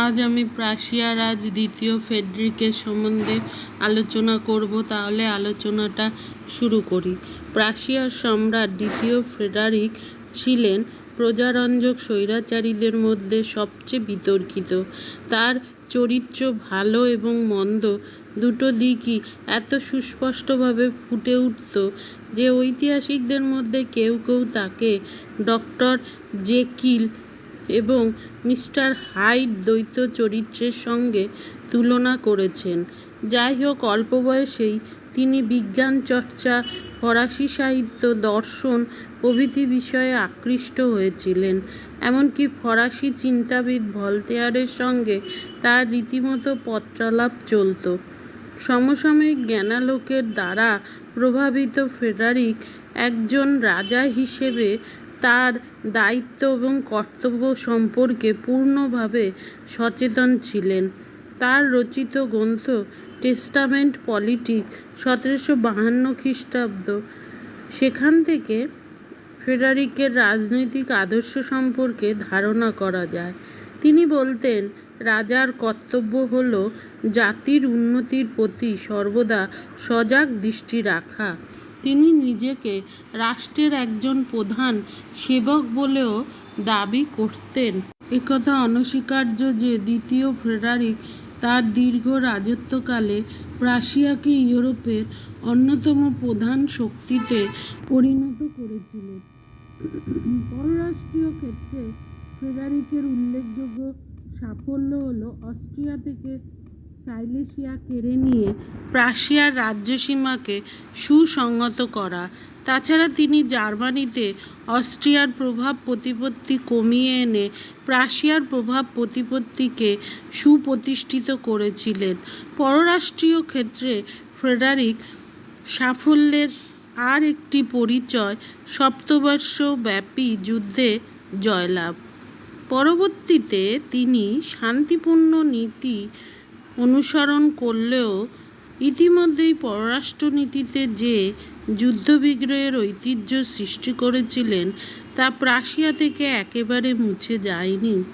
আজ আমি প্রাশিয়া রাজ দ্বিতীয় ফেডরিকের সম্বন্ধে আলোচনা করব, তাহলে আলোচনাটা শুরু করি। প্রাশিয়ার সম্রাট দ্বিতীয় ফ্রেডারিক ছিলেন প্রজারঞ্জক স্বৈরাচারীদের মধ্যে সবচেয়ে বিতর্কিত। তার চরিত্র ভালো এবং মন্দ দুটো দিকই এত সুস্পষ্টভাবে ফুটে উঠত যে ঐতিহাসিকদের মধ্যে কেউ কেউ তাকে ডক্টর জেকিল এবং মিস্টার হাইড দ্বৈত চরিত্রের সঙ্গে তুলনা করেছেন। যাই হোক, অল্প বয়সেই তিনি বিজ্ঞান চর্চা, ফরাসি সাহিত্য, দর্শন, প্রভৃতি বিষয়ে আকৃষ্ট হয়েছিলেন। এমনকি ফরাসি চিন্তাবিদ ভলতেয়ারের সঙ্গে তার রীতিমতো পত্রালাপ চলত। সমসাময়িক জ্ঞানালোকের দ্বারা প্রভাবিত ফ্রেডারিক একজন রাজা হিসেবে তার দায়িত্ব এবং কর্তব্য সম্পর্কে পূর্ণভাবে সচেতন ছিলেন। তার রচিত গ্রন্থ টেস্টামেন্ট পলিটিক সতেরোশো বাহান্ন খ্রিস্টাব্দ। সেখান থেকে ফেডারিকের রাজনৈতিক আদর্শ সম্পর্কে ধারণা করা যায়। তিনি বলতেন, রাজার কর্তব্য হল জাতির উন্নতির প্রতি সর্বদা সজাগ দৃষ্টি রাখা। তিনি নিজেকে রাষ্ট্রের একজন প্রধান সেবক বলেও দাবি করতেন। একথা অনস্বীকার্য যে দ্বিতীয় ফ্রেডারিক তার দীর্ঘ রাজত্বকালে প্রাশিয়াকে ইউরোপের অন্যতম প্রধান শক্তিতে পরিণত করেছিলেন পররাষ্ট্রীয় ক্ষেত্রে ফ্রেডারিকের উল্লেখযোগ্য সাফল্য হল অস্ট্রিয়া থেকে সাইলেসিয়া কেড়ে নিয়ে প্রাশিয়ার রাজ্যসীমাকে সুসংহত করা। তাছাড়া তিনি জার্মানিতে অস্ট্রিয়ার প্রভাব প্রতিপত্তি কমিয়ে এনে প্রাশিয়ার প্রভাব প্রতিপত্তিকে সুপ্রতিষ্ঠিত করেছিলেন। পররাষ্ট্রীয় ক্ষেত্রে ফ্রেডারিক সাফল্যের আর একটি পরিচয় সপ্তবর্ষব্যাপী যুদ্ধে জয়লাভ। পরবর্তীতে তিনি শান্তিপূর্ণ নীতি অনুসরণ করলেও ইতিমধ্যেই পররাষ্ট্রনীতিতে যে যুদ্ধবিগ্রহের ঐতিহ্য সৃষ্টি করেছিলেন, তা প্রাশিয়া থেকে একেবারে মুছে যায়নি।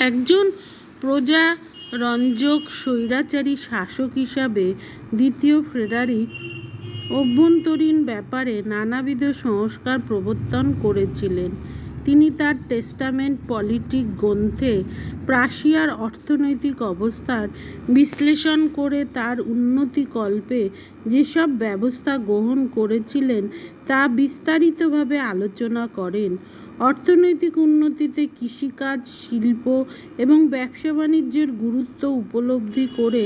একজন প্রজা রঞ্জক স্বৈরাচারী শাসক হিসাবে দ্বিতীয় ফ্রেডারিক অভ্যন্তরীণ ব্যাপারে নানাবিধ সংস্কার প্রবর্তন করেছিলেন। তিনি তার টেস্টামেন্ট পলিটিক গ্রন্থে প্রাশিয়ার অর্থনৈতিক অবস্থার বিশ্লেষণ করে তার উন্নতিকল্পে যেসব ব্যবস্থা গ্রহণ করেছিলেন তা বিস্তারিতভাবে আলোচনা করেন। অর্থনৈতিক উন্নতিতে কৃষিকাজ, শিল্প এবং ব্যবসা বাণিজ্যের গুরুত্ব উপলব্ধি করে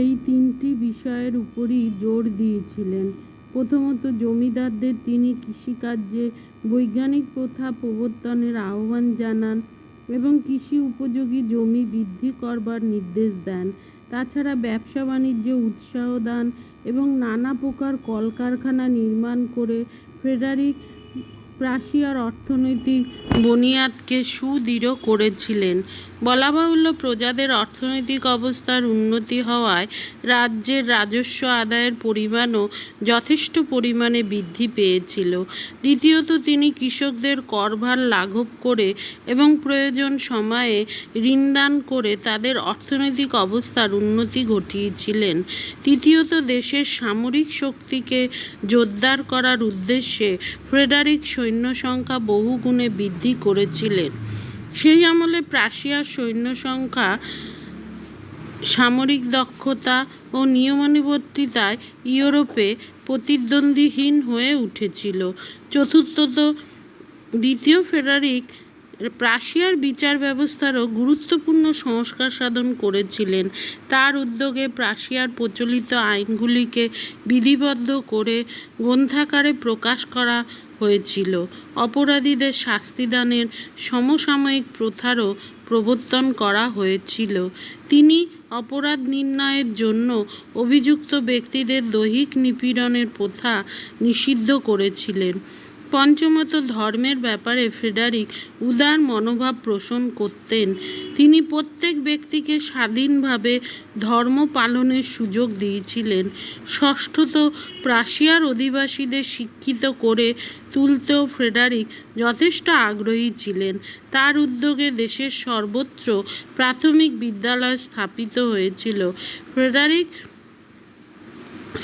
এই তিনটি বিষয়ের উপরই জোর দিয়েছিলেন। প্রথমত জমিদারদের তিনি কৃষিকার্যে বৈজ্ঞানিক প্রথা প্রবর্তনের আহ্বান জানান এবং কৃষি উপযোগী জমি বৃদ্ধি করবার নির্দেশ দেন। তাছাড়া ব্যবসা বাণিজ্যে, উৎসাহ দান এবং নানা প্রকার কলকারখানা নির্মাণ করে ফ্রেডারিক প্রাশিয়ার অর্থনৈতিক বুনিয়াদকে সুদৃঢ় করেছিলেন। বলা বাহুল্য, প্রজাদের অর্থনৈতিক অবস্থার উন্নতি হওয়ায় রাজ্যের রাজস্ব আদায়ের পরিমাণও যথেষ্ট পরিমাণে বৃদ্ধি পেয়েছিল। দ্বিতীয়ত, তিনি কৃষকদের করভার লাঘব করে এবং প্রয়োজন সময়ে ঋণদান করে তাদের অর্থনৈতিক অবস্থার উন্নতি ঘটিয়েছিলেন। তৃতীয়ত, দেশের সামরিক শক্তিকে জোরদার করার উদ্দেশ্যে ফ্রেডারিক সৈন্য সংখ্যা বহুগুণে বৃদ্ধি করেছিলেন। সেই আমলে প্রাশিয়ার সৈন্য সংখ্যা, সামরিক দক্ষতা ও নিয়মানুবর্তিতায় ইউরোপে প্রতিদ্বন্দ্বীহীন হয়ে উঠেছিল। চতুর্থত, দ্বিতীয় ফেডারিক প্রাশিয়ার বিচার ব্যবস্থারও গুরুত্বপূর্ণ সংস্কার সাধন করেছিলেন। তার উদ্যোগে প্রাশিয়ার প্রচলিত আইনগুলিকে বিধিবদ্ধ করে গ্রন্থাকারে প্রকাশ করা হয়েছিল। অপরাধীদের শাস্তিদানের সমসাময়িক প্রথারও প্রবর্তন করা হয়েছিল। তিনি অপরাধ নির্ণয়ের জন্য অভিযুক্ত ব্যক্তিদের দৈহিক নিপীড়নের প্রথা নিষিদ্ধ করেছিলেন। পঞ্চমত ধর্মের ব্যাপারে ফ্রেডারিক উদার মনোভাব পোষণ করতেন। তিনি প্রত্যেক ব্যক্তিকে স্বাধীনভাবে ধর্ম পালনের সুযোগ দিয়েছিলেন। ষষ্ঠত প্রাশিয়ার অধিবাসীদের শিক্ষিত করে তুলতেও ফ্রেডারিক যথেষ্ট আগ্রহী ছিলেন। তার উদ্যোগে দেশের সর্বত্র প্রাথমিক বিদ্যালয় স্থাপিত হয়েছিল। ফ্রেডারিক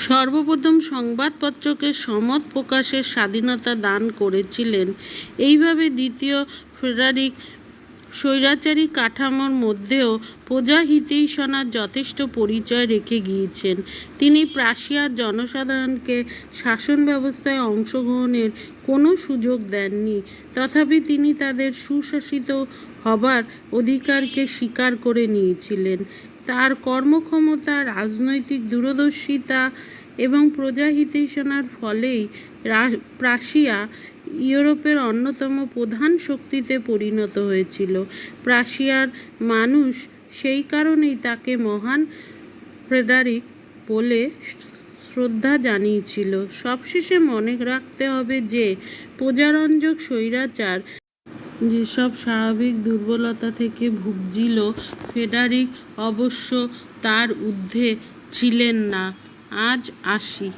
সর্বপ্রথম সংবাদপত্রকে সমত প্রকাশের স্বাধীনতা দান করেছিলেন। এইভাবে দ্বিতীয় ফ্রেডারিক স্বৈরাচারী কাঠামোর মধ্যেও প্রজাহিতৈষণার যথেষ্ট পরিচয় রেখে গিয়েছেন। তিনি প্রাশিয়ার জনসাধারণকে শাসন ব্যবস্থায় অংশগ্রহণের কোনো সুযোগ দেননি। তথাপি তিনি তাদের সুশাসিত হবার অধিকারকে স্বীকার করে নিয়েছিলেন। তার কর্মক্ষমতা, রাজনৈতিক দূরদর্শিতা এবং প্রজাহিতৈষণার ফলেই প্রাশিয়া ইউরোপের অন্যতম প্রধান শক্তিতে পরিণত হয়েছিল। প্রাশিয়ার মানুষ সেই কারণেই তাকে মহান ফ্রেডারিক বলে শ্রদ্ধা জানিয়েছিল। সবশেষে মনে রাখতে হবে যে প্রজারঞ্জক স্বৈরাচার যেসব স্বাভাবিক দুর্বলতা থেকে ভুগছিল ফেডারিক অবশ্য তার ঊর্ধ্বে ছিলেন না। আজ আসি।